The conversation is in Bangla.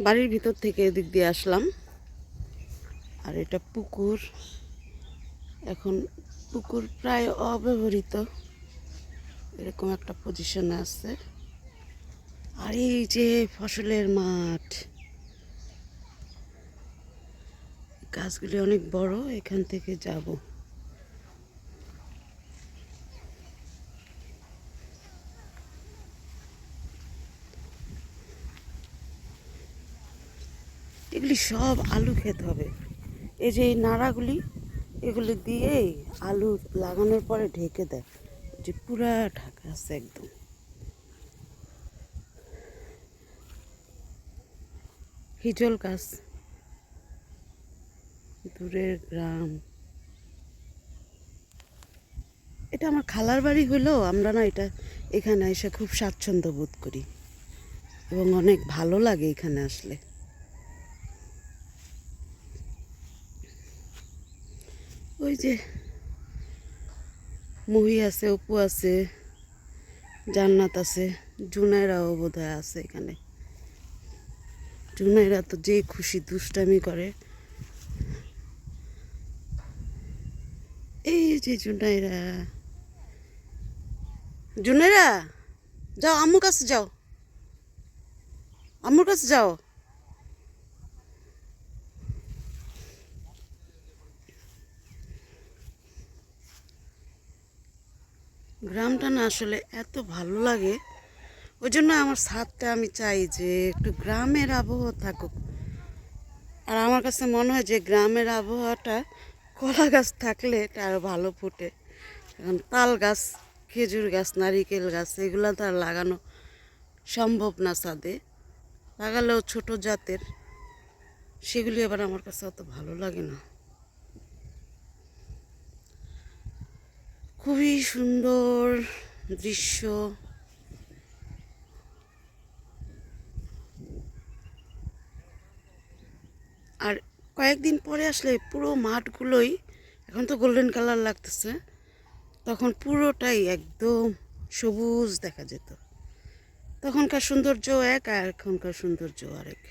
বাড়ির ভিতর থেকে এদিক দিয়ে আসলাম। আর এটা পুকুর। এখন পুকুর প্রায় অব্যবহৃত। এরকম একটা পজিশনে আছে। আর এই যে ফসলের মাঠ। গাছগুলি অনেক বড়, এখান থেকে যাব। এগুলি সব আলু খেতে হবে। এই যে এই নাড়াগুলি, এগুলি দিয়েই আলু লাগানোর পরে ঢেকে দেয়। যে পুরা ঢাকা আছে একদম। হিজল গাছ, দূরের গ্রাম। এটা আমার খালার বাড়ি হলেও আমরা না এটা এখানে এসে খুব স্বাচ্ছন্দ্য বোধ করি। এবং অনেক ভালো লাগে এখানে আসলে। ওই যে মহি আছে, অপু আছে, জান্নাত আছে, জুনাইরাও বোধ আছে এখানে। জুনাইরা তো যে খুশি দুষ্টামি করে। এই যে জুনাইরা। জুনাইরা, যাও, আম্মুর কাছে যাও। আম্মুর কাছে যাও। গ্রামটা না আসলে এত ভালো লাগে। ওই জন্য আমার ছাদটা আমি চাই যে একটু গ্রামের আবহাওয়া থাকুক। আর আমার কাছে মনে হয় যে গ্রামের আবহাওয়াটা কলা গাছ থাকলে এটা আরও ভালো ফুটে। এখন তাল গাছ, খেজুর গাছ, নারিকেল গাছ, এগুলো তো আর লাগানো সম্ভব না ছাদে। লাগালেও ছোট জাতের, সেগুলি আবার আমার কাছে অত ভালো লাগে না। খুবই সুন্দর দৃশ্য। আর কয়েকদিন পরে আসলে পুরো মাঠগুলোই এখন তো গোল্ডেন কালার লাগতেছে, তখন পুরোটাই একদম সবুজ দেখা যেত। তখনকার সৌন্দর্য এক আর এখনকার সৌন্দর্য আরেক।